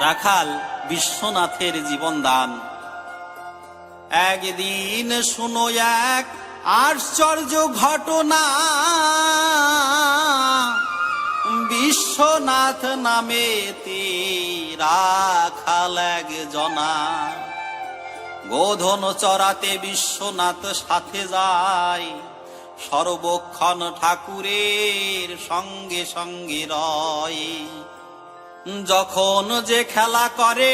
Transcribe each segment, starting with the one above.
রাখাল বিশ্বনাথের জীবন দান একদিন শুনো এক আশ্চর্য ঘটনা। বিশ্বনাথ নামে রাখাল এক জনা গোধন চড়াতে বিশ্বনাথ সাথে যায়। সর্বক্ষণ ঠাকুরের সঙ্গে সঙ্গে রয়। যখন যে খেলা করে,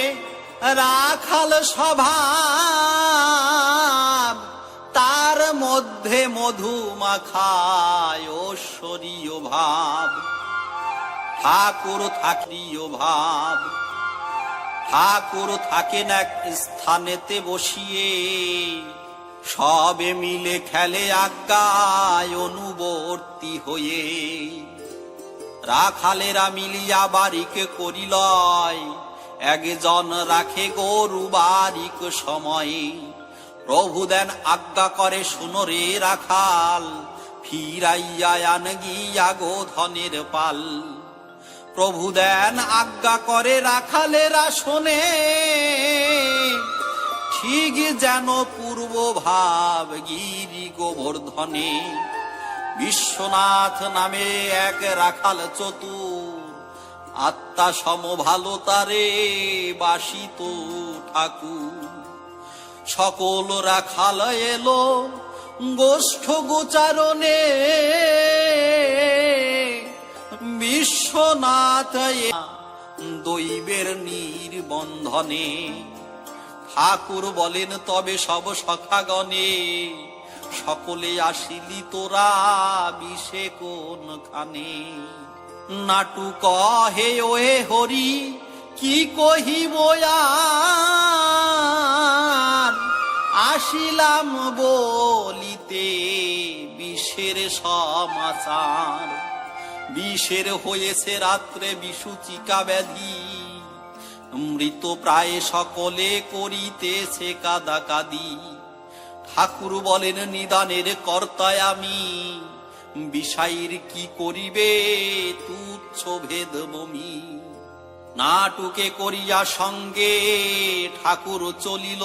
রাখাল স্বভাব তার মধ্যে মধু মাখায় ঐশ্বরীয় ভাব, ঠাকুর থাকরীয় ভাব, ঠাকুর থাকেন এক স্থানেতে বসিয়ে, সবে মিলে খেলে আজ্ঞায় অনুবর্তী হয়ে। রাখালেরা মিলিয়া বারিক করিলয়। একজন রাখে গরু বারিক সময়ে। প্রভু দেন আজ্ঞা করে শুনরে রাখাল, ফিরাইয়া আন গিয়া গোধনের পাল। প্রভু দেন আজ্ঞা করে, রাখালেরা শোনে, ঠিক যেন পূর্ব ভাব গিরি গোবর্ধনে। বিশ্বনাথ নামে এক রাখাল চতুর। আত্মা সম ভালো তারে বাসিত ঠাকুর। সকল রাখাল এলো গোষ্ঠ গোচারণে। বিশ্বনাথ দৈবের নির্বন্ধনে। ঠাকুর বলেন, তবে সব সখাগণে সকলে আসিলি তোরা বিষে কোন খানে নাটু কহে, ওহে হরি, কি কহিব আর? আসিলাম বলিতে বিষের সমাচার। বিষের হয়েছে রাত্রে বিসুচিকা ব্যাধি। মৃত প্রায় সকলে করিতেছে কাদা কাদি ঠাকুর বলেন, নিদানের কর্তায় আমি। বিষাইর কি করিবে? তুচ্ছ ভেদ বমি। নাটুকে করিয়া সঙ্গে ঠাকুর চলিল।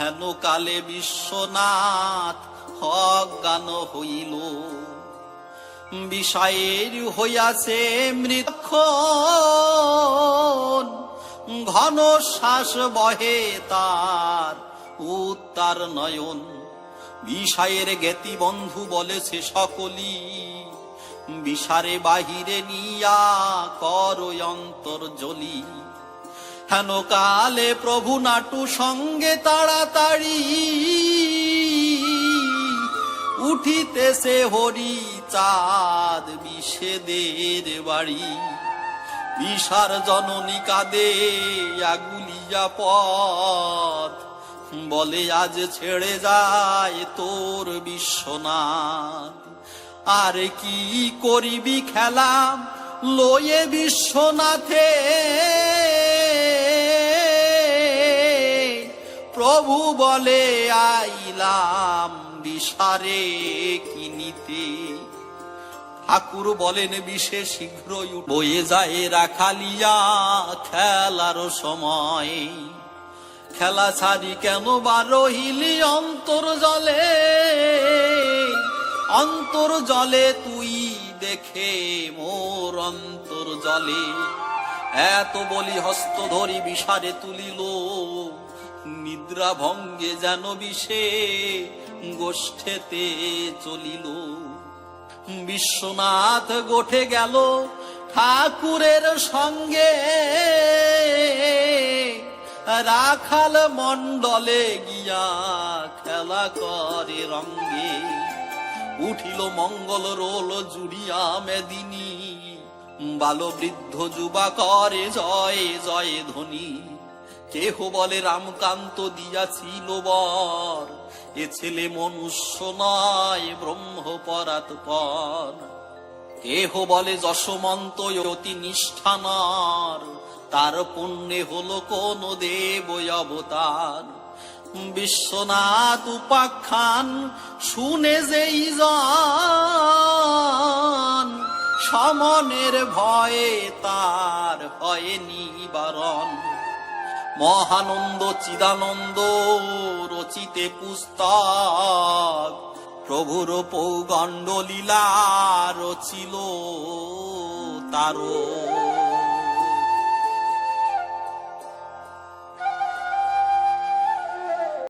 হেন কালে বিশ্বনাথ অজ্ঞান হইল। বিষয়ের হইয়াছে মৃতক্ষণ। ঘন শ্বাস বহে তার উত্তার নয়ন। বিষয়ের জ্ঞাতি বন্ধু বলেছে সকলি। বিষারে বাহিরে নিয়া কর অন্তর জলি হেন কালে প্রভু নাটু সঙ্গে তাড়াতাড়ি উঠিতেছে হরি চাঁদ বিষেদের বাড়ি। বিষার জননী কাদে, আগুলিয়া পথ। বলে, আজ ছেড়ে যায় তোর বিশ্বনাথ। আর কি করিবি খেলা? লয়ে বিশ্বনাথে। প্রভু বলে, আইলাম বিষারে কিনিতে ঠাকুর বলেন বিশে শীঘ্রই বয়ে যায় রাখালিয়া খেলার সময়। খেলা ছাড়ি কেন বা রহিলি অন্তর জলে? অন্তর জলে তুই দেখে মোর অন্তর জলে। এত বলি হস্ত ধরি বিষারে তুলিল, নিদ্রা ভঙ্গে যেন বিষে গোষ্ঠেতে চলিল। বিশ্বনাথ গোঠে গেল ঠাকুরের সঙ্গে। রাখাল মণ্ডলে গিয়া খেলা করে রঙ্গে। উঠিল মঙ্গল রোল জুড়িয়া মেদিনী। বাল বৃদ্ধ যুবা করে, জয় জয় ধ্বনি। কেহ বলে, রামকান্ত দিয়াছিল বর। এ ছেলে মনুষ্য নয় ব্রহ্ম পরাৎপর কেহ বলে, যশমন্ত অতি নিষ্ঠানার তার পুণ্যে হলো কোন দেব অবতার। বিশ্বনাথ উপাখ্যান, শুনে যেই জন, সমনের ভয়ে তার ভয়ে নিবারণ। মহানন্দ চিদানন্দ রচিতে পুস্তক, প্রভুর পৌগণ্ড লীলা রচিল তারও